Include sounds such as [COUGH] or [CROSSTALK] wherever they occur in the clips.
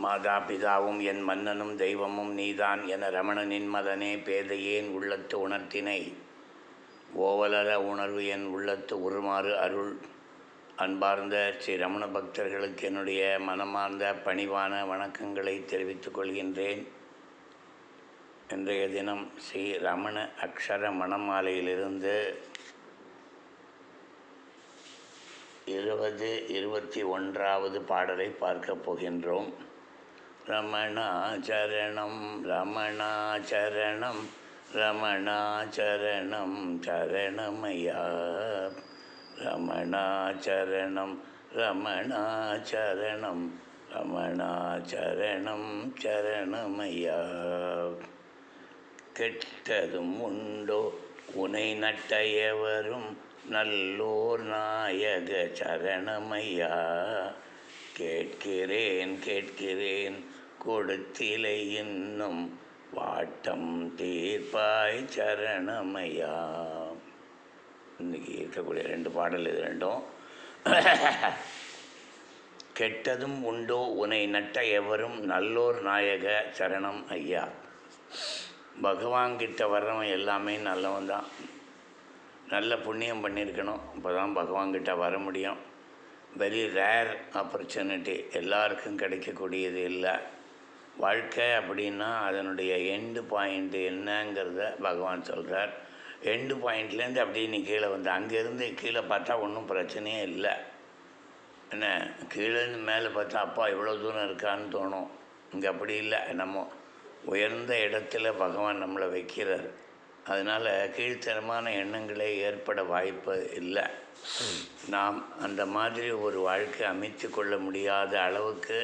மாதா பிதாவும் என் மன்னனும் தெய்வமும் நீதான் என ரமணனின் மதனே பேதையேன் உள்ளத்து உணர்த்தினை? ஓவலர உணர்வு என் உள்ளத்து உருமாறு அருள். அன்பார்ந்த ஸ்ரீ ரமண பக்தர்களுக்கு என்னுடைய மனமார்ந்த பணிவான வணக்கங்களை தெரிவித்துக் கொள்கின்றேன். இன்றைய தினம் ஸ்ரீ ரமண அக்ஷர மணமாலையிலிருந்து இருபது இருபத்தி ஒன்றாவது பாடலை பார்க்கப் போகின்றோம். ரமணாச்சரணம் ரமணாச்சரணம் ரமணாச்சரணம் சரணமையா ரமணாச்சரணம் ரமணாச்சரணம் ரமணாச்சரணம் சரணமையா கெட்டதும் உண்டோ? உனை நட்டையவரும் நல்லோர் நாயக சரணமையா। கேட்கிறேன் கேட்கிறேன் கொடுத்திலை இன்னும் வாட்டம் தீர்ப்பாய் சரணமையா. இன்னைக்கு இருக்கக்கூடிய ரெண்டு பாடல் இது ரெண்டும். கெட்டதும் உண்டோ உனை நட்ட எவரும் நல்லோர் நாயக சரணம் ஐயா. பகவான்கிட்ட வர்றவன் எல்லாமே நல்லவன் தான். நல்ல புண்ணியம் பண்ணியிருக்கணும். அப்போ தான் பகவான்கிட்ட வர முடியும். வெரி ரேர் ஆப்பர்ச்சுனிட்டி எல்லாருக்கும் கிடைக்கக்கூடியது இல்லை. வாழ்க்கை அப்படின்னா அதனுடைய எண்டு பாயிண்ட் என்னங்கிறத பகவான் சொல்கிறார் எண்டு பாயிண்ட்லேருந்து அப்படியே நீ கீழே வந்து அங்கேருந்து கீழே பார்த்தா ஒன்றும் பிரச்சனையே இல்லை. என்ன? கீழேருந்து மேலே பார்த்தா அப்பா இவ்வளோ தூரம் இருக்கான்னு தோணும். இங்கே அப்படி இல்லை நம்ம உயர்ந்த இடத்துல பகவான் நம்மளை வைக்கிறார். அதனால் கீழ்த்தரமான எண்ணங்களே ஏற்பட வாய்ப்பு இல்லை. நாம் அந்த மாதிரி ஒரு வாழ்க்கை அமைத்து கொள்ள முடியாத அளவுக்கு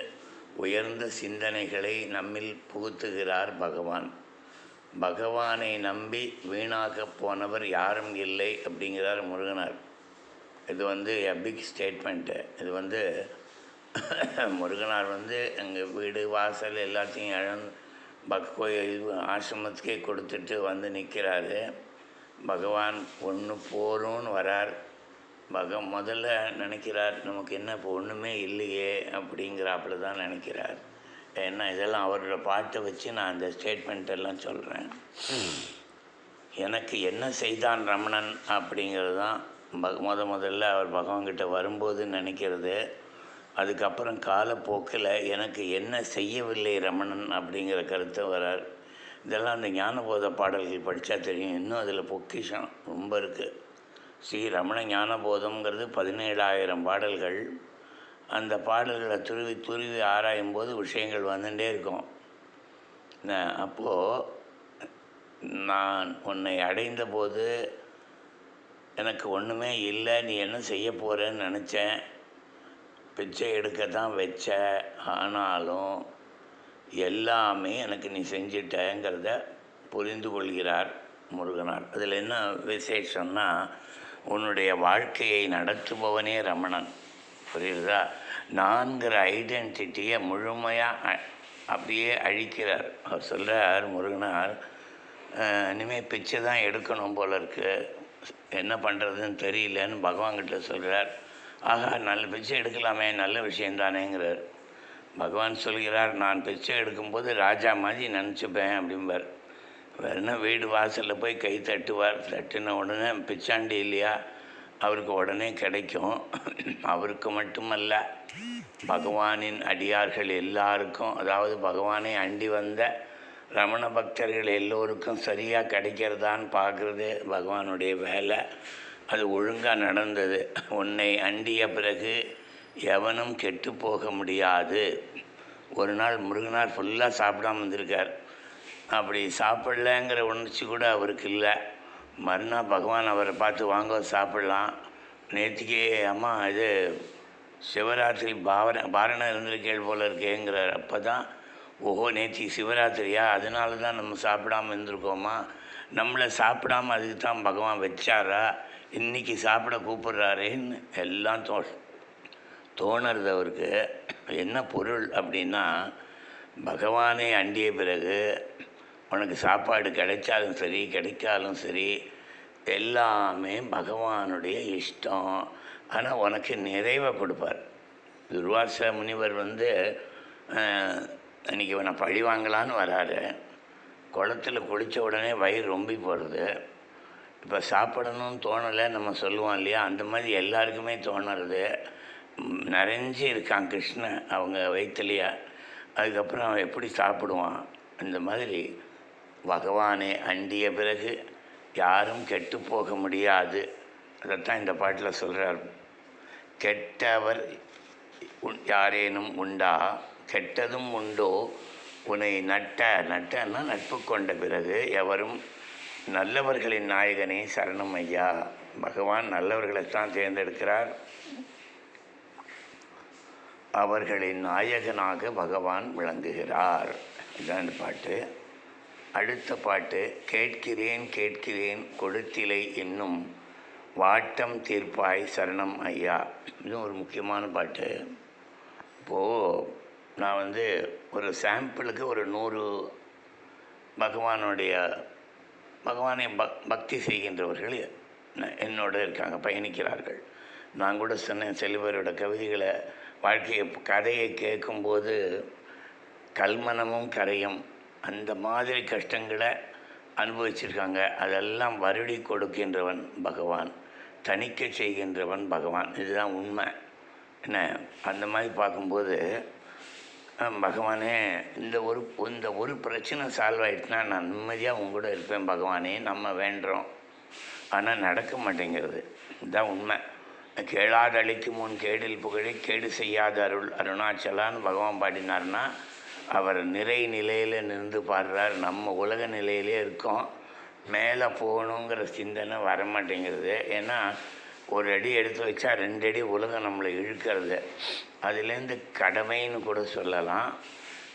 உயர்ந்த சிந்தனைகளை நம்மில் புகுத்துகிறார் பகவான். பகவானை நம்பி வீணாக போனவர் யாரும் இல்லை அப்படிங்கிறார் முருகனார். இது வந்து எ பிக் ஸ்டேட்மெண்ட்டு இது வந்து [COUGHS] முருகனார் வந்து எங்கள் வீடு வாசல் எல்லாத்தையும் இழந்து பக் இது ஆசிரமத்துக்கே கொடுத்துட்டு வந்து நிற்கிறாரு பகவான் ஒன்று போகிறோன்னு வரார். பக முதல்ல நினைக்கிறார் நமக்கு என்ன இப்போ ஒன்றுமே இல்லையே அப்படிங்கிறாப்புல தான் நினைக்கிறார். ஏன்னா இதெல்லாம் அவரோட பாட்டை வச்சு நான் அந்த ஸ்டேட்மெண்ட் எல்லாம் சொல்கிறேன் எனக்கு என்ன செய்தான் ரமணன் அப்படிங்கிறது தான் பக முத முதல்ல அவர் பகவான்கிட்ட வரும்போது நினைக்கிறது. அதுக்கப்புறம் காலப்போக்கில் எனக்கு என்ன செய்யவில்லை ரமணன் அப்படிங்கிற கருத்தை வரார். இதெல்லாம் அந்த ஞானபோத பாடல்கள் படித்தா தெரியும். இன்னும் அதில் பொக்கிஷம் ரொம்ப இருக்குது ஸ்ரீ ரமண ஞானபோதம்ங்கிறது பதினேழாயிரம் பாடல்கள். அந்த பாடல்களை துருவி துருவி ஆராயும் போது விஷயங்கள் வந்துட்டே இருக்கும். அப்போது நான் உன்னை அடைந்த போது எனக்கு ஒன்றுமே இல்லை நீ என்ன செய்ய போகிறேன்னு நினச்சேன். பிச்சை எடுக்க தான் வச்ச ஆனாலும் எல்லாமே எனக்கு நீ செஞ்சிட்டங்கிறத புரிந்து கொள்கிறார் முருகனார். அதில் என்ன விசேஷம்னா உன்னுடைய வாழ்க்கையை நடத்துபவனே ரமணன். புரியுதா? நான்கிற ஐடென்டிட்டியை முழுமையாக அப்படியே அழிக்கிறார். அவர் சொல்கிறார் முருகனார் இனிமேல் பிச்சை தான் எடுக்கணும் போல இருக்குது என்ன பண்ணுறதுன்னு தெரியலன்னு பகவான்கிட்ட சொல்கிறார் ஆகா நல்ல பிச்சை எடுக்கலாமே நல்ல விஷயந்தானேங்கிறார் பகவான் சொல்கிறார் நான் பிச்சை எடுக்கும்போது ராஜா மாதிரி நினச்சிப்பேன் அப்படிம்பார். வேறுனா வீடு வாசலில் போய் கை தட்டுவார் தட்டின உடனே பிச்சாண்டி இல்லையா? அவருக்கு உடனே கிடைக்கும். அவருக்கு மட்டுமல்ல பகவானின் அடியார்கள் எல்லாருக்கும் அதாவது பகவானை அண்டி வந்த ரமண பக்தர்கள் எல்லோருக்கும் சரியாக கிடைக்கிறதான்னு பார்க்குறது பகவானுடைய வேலை. அது ஒழுங்காக நடந்தது. உன்னை அண்டிய பிறகு எவனும் கெட்டு போக முடியாது. ஒரு நாள் முருகனார் ஃபுல்லாக சாப்பிடாம வந்திருக்கார். அப்படி சாப்பிடலங்கிற உணர்ச்சி கூட அவருக்கு இல்லை. மறுநாள் பகவான் அவரை பார்த்து வாங்க சாப்பிட்லாம். நேற்றுக்கே அம்மா இது சிவராத்திரி பாவனை பாரணம் இருந்திருக்கேள் போல இருக்கேங்கிறார். அப்போ தான் ஓஹோ நேற்று சிவராத்திரியா? அதனால தான் நம்ம சாப்பிடாம இருந்திருக்கோமா? நம்மளை சாப்பிடாம அதுக்கு தான் பகவான் வச்சாரா? இன்றைக்கி சாப்பிட கூப்பிட்றாரேன்னு எல்லாம் தோ தோணுறது அவருக்கு. என்ன பொருள் அப்படின்னா பகவானை அண்டிய பிறகு உனக்கு சாப்பாடு கிடைச்சாலும் சரி கிடைக்காலும் சரி எல்லாமே பகவானுடைய இஷ்டம். ஆனால் உனக்கு நிறைவை கொடுப்பார். துர்வாச முனிவர் வந்து அஹ், இன்னைக்கு இவனை பழி வாங்கலான்னு வராரு. குளத்துல குளித்த உடனே வயிறு ரொம்பி போகிறது இப்போ சாப்பிடணும்னு தோணலை நம்ம சொல்லுவோம் இல்லையா? அந்த மாதிரி எல்லாருக்குமே தோணுறது. நிறைஞ்சு இருக்கான் கிருஷ்ணன் அவங்க வயிற்றுலையா அதுக்கப்புறம் அவன் எப்படி சாப்பிடுவான்? இந்த மாதிரி பகவானை அண்டிய பிறகு யாரும் கெட்டு போக முடியாது. அதைத்தான் இந்த பாட்டில் சொல்கிறார் கெட்டவர் உன்- யாரேனும் உண்டா? கெட்டதும் உண்டோ? உன்னை நட்ட நட்டன்னா நட்பு கொண்ட பிறகு எவரும் நல்லவர்களின் நாயகனே சரணம் ஐயா. பகவான் நல்லவர்களைத்தான் தேர்ந்தெடுக்கிறார். அவர்களின் நாயகனாக பகவான் விளங்குகிறார். இதுதான் இந்த பாட்டு. அடுத்த பாட்டு கேட்கிறேன் கேட்கிறேன் கொடுத்திலை என்னும் வாட்டம் தீர்ப்பாய் சரணம் ஐயா. இதுவும் ஒரு முக்கியமான பாட்டு. இப்போது நான் வந்து ஒரு சாம்பிளுக்கு ஒரு நூறு பகவானுடைய பகவானை பக் பக்தி செய்கின்றவர்கள் ந- என்னோட இருக்காங்க பயணிக்கிறார்கள். நான் கூட சொன்னேன் செல்வரோட கவிதைகளை வாழ்க்கையை கதையை கேட்கும்போது கல்மனமும் கரையும். அந்த மாதிரி கஷ்டங்களை அனுபவிச்சிருக்காங்க. அதெல்லாம் வருடி கொடுக்கின்றவன் பகவான். தணிக்க செய்கின்றவன் பகவான். இதுதான் உண்மை. என்ன? அந்த மாதிரி பார்க்கும்போது பகவானே இந்த ஒரு இந்த ஒரு பிரச்சனை சால்வ் ஆகிடுச்சுன்னா நான் நிம்மதியாக உங்க கூட இருப்பேன் பகவானே நம்ம வேண்டுறோம். ஆனால் நடக்க மாட்டேங்கிறது. இதுதான் உண்மை. கேளாது அழிக்கும் முன் கேடில் புகழை கேடு செய்யாத அருள். அருணாச்சலான்னு பகவான் பாடினார்னா அவர் நிறை நிலையில் நின்று பாடுறார். நம்ம உலக நிலையிலே இருக்கோம். மேலே போகணுங்கிற சிந்தனை வர மாட்டேங்கிறது ஏன்னா ஒரு அடி எடுத்து வச்சா ரெண்டு அடி உலகம் நம்மளை இழுக்கிறது. அதுலேருந்து கடமைன்னு கூட சொல்லலாம்.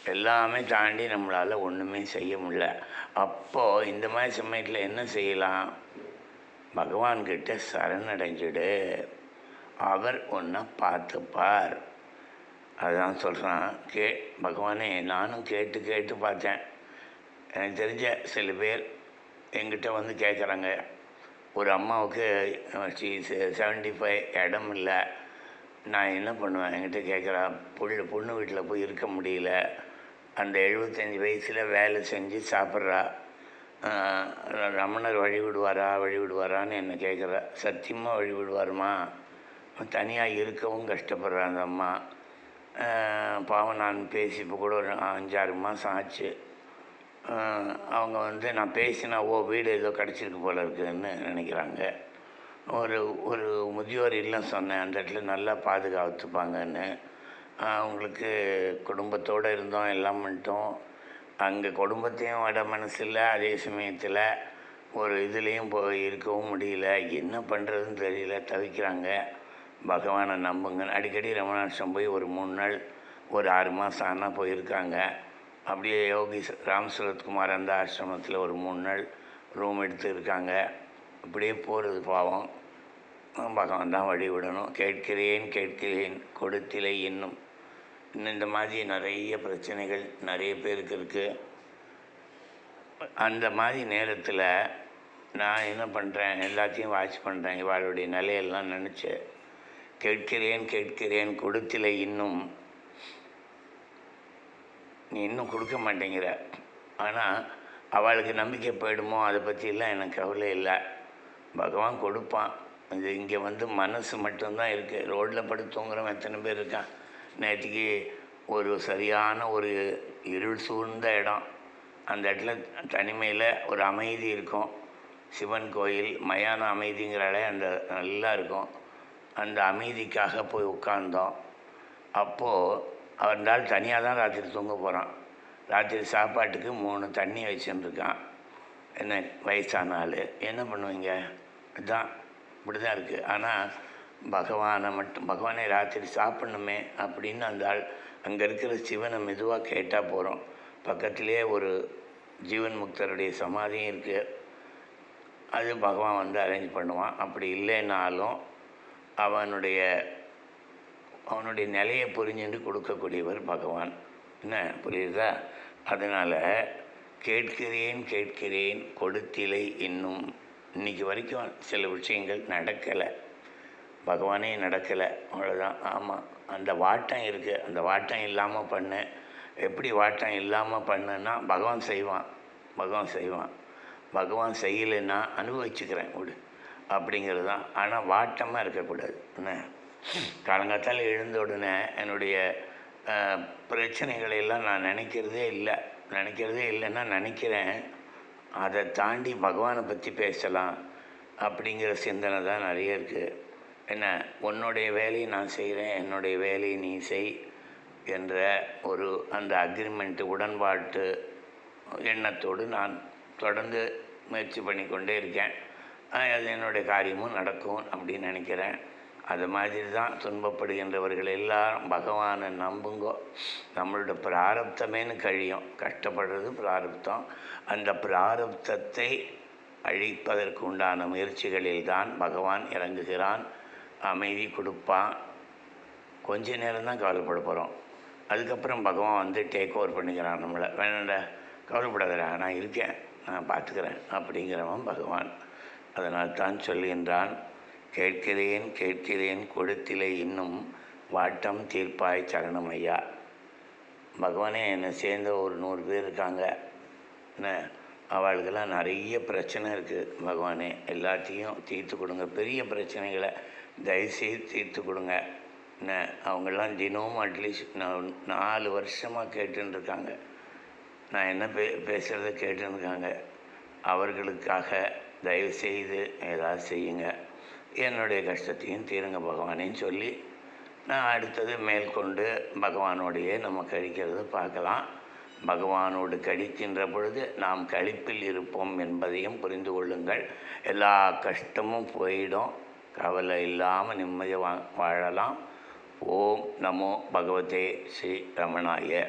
எல்லாமே தாண்டி நம்மளால் ஒன்றுமே செய்ய முடியல. அப்போது இந்த மாதிரி சமயத்தில் என்ன செய்யலாம்? பகவான்கிட்ட சரணடைஞ்சிடு. அவர் ஒன்றை பார்த்துப்பார். அதான் சொல்கிறான் கே பகவானே நானும் கேட்டு கேட்டு பார்த்தேன். எனக்கு தெரிஞ்ச சில பேர் எங்கிட்ட வந்து கேட்குறாங்க ஒரு அம்மாவுக்கு செவன்டி ஃபைவ் இடம் இல்லை. நான் என்ன பண்ணுவேன்? என்கிட்ட கேட்குறா புள்ள பொண்ணு வீட்டில் போய் இருக்க முடியல. அந்த எழுபத்தஞ்சி வயசில் வேலை செஞ்சு சாப்பிட்றா. ரமணர் வழி விடுவாரா வழி விடுவாரான்னு கேட்குறா சத்தியமாக வழி விடுவாருமா? தனியாக இருக்கவும் கஷ்டப்படுறா அந்த அம்மா. பாவம் நான் பேசி இப்போ கூட ஒரு அஞ்சாறு மாதம் ஆச்சு. அவங்க வந்து நான் பேசினா ஓ வீடு ஏதோ கிடச்சிருக்கு போல இருக்குதுன்னு நினைக்கிறாங்க. ஒரு ஒரு முதியோர் இல்லம் சொன்னேன். அந்த இடத்துல நல்லா பாதுகாத்துப்பாங்கன்னு. அவங்களுக்கு குடும்பத்தோடு இருந்தோம் எல்லாம் பண்ணிட்டோம். அங்கே குடும்பத்தையும் வட மனசில் அதே சமயத்தில் ஒரு இதுலேயும் போய் இருக்கவும் முடியல. என்ன பண்ணுறதுன்னு தெரியல தவிக்கிறாங்க. பகவானை நம்புங்க. அடிக்கடி ரமணாஷ்டம் போய் ஒரு மூணு நாள் ஒரு ஆறு மாதம் ஆனால் போயிருக்காங்க. அப்படியே யோகி ச- ராம் அந்த ஆசிரமத்தில் ஒரு மூணு நாள் ரூம் எடுத்து இருக்காங்க. இப்படியே போகிறது பாவம். பகவான் தான் வழி விடணும். கேட்கிறேன் கேட்கிறேன் கொடுத்திலை இன்னும் இன்னும் இந்த மாதிரி நிறைய பிரச்சனைகள் நிறைய பேருக்கு இருக்குது அந்த மாதிரி நேரத்தில் நான் என்ன பண்ணுறேன் எல்லாத்தையும் வாட்ச் பண்ணுறேன் இவாளுடைய நிலையெல்லாம் நினச்சி கேட்கிறேன் கேட்கிறேன் கொடுத்திலை இன்னும். நீ இன்னும் கொடுக்க மாட்டேங்கிற. ஆனால் அவளுக்கு நம்பிக்கை போயிடுமோ அதை பற்றிலாம் எனக்கு கவலை இல்லை. பகவான் கொடுப்பான். இது இங்கே வந்து மனசு மட்டும்தான் இருக்குது ரோட்டில் படுத்து தூங்குறவன் எத்தனை பேர் இருக்கான்? நேற்றுக்கு ஒரு சரியான ஒரு இருள் சூழ்ந்த இடம். அந்த இடத்துல தனிமையில் ஒரு அமைதி இருக்கும். சிவன் கோயில் மயான அமைதிங்கிறாலே அந்த நல்லா இருக்கும். அந்த அமைதிக்காக போய் உட்கார்ந்தோம். அப்போது அவன் நாள் தனியாக தான் ராத்திரி தூங்க போகிறான் ராத்திரி சாப்பாட்டுக்கு மூணு தண்ணி வச்சுருக்கான் என்ன வயசான ஆள். என்ன பண்ணுவீங்க? இதுதான் இப்படி தான் இருக்குது ஆனால் பகவானை மட்டும் பகவானை ராத்திரி சாப்பிடணுமே அப்படின்னு அந்த ஆள் அங்கே இருக்கிற சிவனை மெதுவாக கேட்டால் போகிறோம் பக்கத்திலே ஒரு ஜீவன் முக்தருடைய சமாதியும் இருக்குது அது பகவான் வந்து அரேஞ்ச் பண்ணுவான். அப்படி இல்லைன்னாலும் அவனுடைய அவனுடைய நிலையை புரிஞ்சுட்டு கொடுக்கக்கூடியவர் பகவான். என்ன? புரியுதா? அதனால் கேட்கிறேன் கேட்கிறேன் கொடுத்திலை இன்னும் இன்னைக்கு வரைக்கும் சில விஷயங்கள் நடக்கலை. பகவானே நடக்கலை அவ்வளோதான் ஆமாம் அந்த வாட்டம் இருக்குது அந்த வாட்டம் இல்லாமல் பண்ணு. எப்படி வாட்டம் இல்லாமல் பண்ணுன்னா பகவான் செய்வான். பகவான் செய்வான். பகவான் செய்யலைன்னா அனுபவிச்சுக்கிறேன் விடு. அப்படிங்கிறது தான் ஆனால் வாட்டமாக இருக்கக்கூடாது. என்ன? காலங்காத்தால் எழுந்த உடனே என்னுடைய அஹ், பிரச்சனைகளை எல்லாம் நான் நினைக்கிறதே இல்லை. நினைக்கிறதே இல்லைன்னா நினைக்கிறேன். அதை தாண்டி பகவானை பற்றி பேசலாம் அப்படிங்கிற சிந்தனை தான் நிறைய இருக்குது என்ன? உன்னுடைய வேலையை நான் செய்கிறேன் என்னுடைய வேலையை நீ செய் என்ற ஒரு அந்த அக்ரிமெண்ட்டு உடன்பாட்டு எண்ணத்தோடு நான் தொடர்ந்து முயற்சி பண்ணி கொண்டே இருக்கேன். அது என்னுடைய காரியமும் நடக்கும் அப்படின்னு நினைக்கிறேன். அது மாதிரி தான் துன்பப்படுகின்றவர்கள் எல்லாரும் பகவானை நம்புங்கோ. நம்மளோட பிராரப்தமேனு கழியும். கஷ்டப்படுறது பிராரப்தம். அந்த பிராரப்தத்தை அழிப்பதற்கு உண்டான முயற்சிகளில் தான் பகவான் இறங்குகிறான். அமைதி கொடுப்பான். கொஞ்ச நேரம் தான் கவலைப்பட போகிறோம் அதுக்கப்புறம் பகவான் வந்து டேக் ஓவர் பண்ணிக்கிறான் நம்மளை. வேணாண்டா கவலைப்படாதடா நான் இருக்கேன் நான் பார்த்துக்கிறேன் அப்படிங்கிறவன் பகவான். அதனால் தான் சொல்கின்றான் கேட்கிறேன் கேட்கிறேன் கொடுத்திலே இன்னும் வாட்டம் தீர்ப்பாய் சரணம் ஐயா. பகவானே என்னை சேர்ந்த ஒரு நூறு பேர் இருக்காங்க. என்ன அவளுக்கெல்லாம் நிறைய பிரச்சனை இருக்குது பகவானே. எல்லாத்தையும் தீர்த்து கொடுங்க. பெரிய பிரச்சனைகளை தயவுசெய்து தீர்த்து கொடுங்க. என்ன அவங்கெல்லாம் தினமும் அட்லீஸ்ட் நான் நாலு வருஷமாக கேட்டுன்னு இருக்காங்க நான் என்ன பே பேசுகிறத கேட்டுன்னு இருக்காங்க அவர்களுக்காக தயவு செய்து ஏதாவது செய்யுங்க. என்னுடைய கஷ்டத்தையும் தீருங்க பகவானேன்னு சொல்லி நான் அடுத்தது மேற்கொண்டு பகவானோடையே நம்ம கழிக்கிறத பார்க்கலாம். பகவானோடு கழிக்கின்ற பொழுது நாம் கழிப்பில் இருப்போம் என்பதையும் புரிந்து கொள்ளுங்கள். எல்லா கஷ்டமும் போயிடும். கவலை இல்லாமல் நிம்மதியாக வா வாழலாம். ஓம் நமோ பகவதே ஸ்ரீ ரமணாய.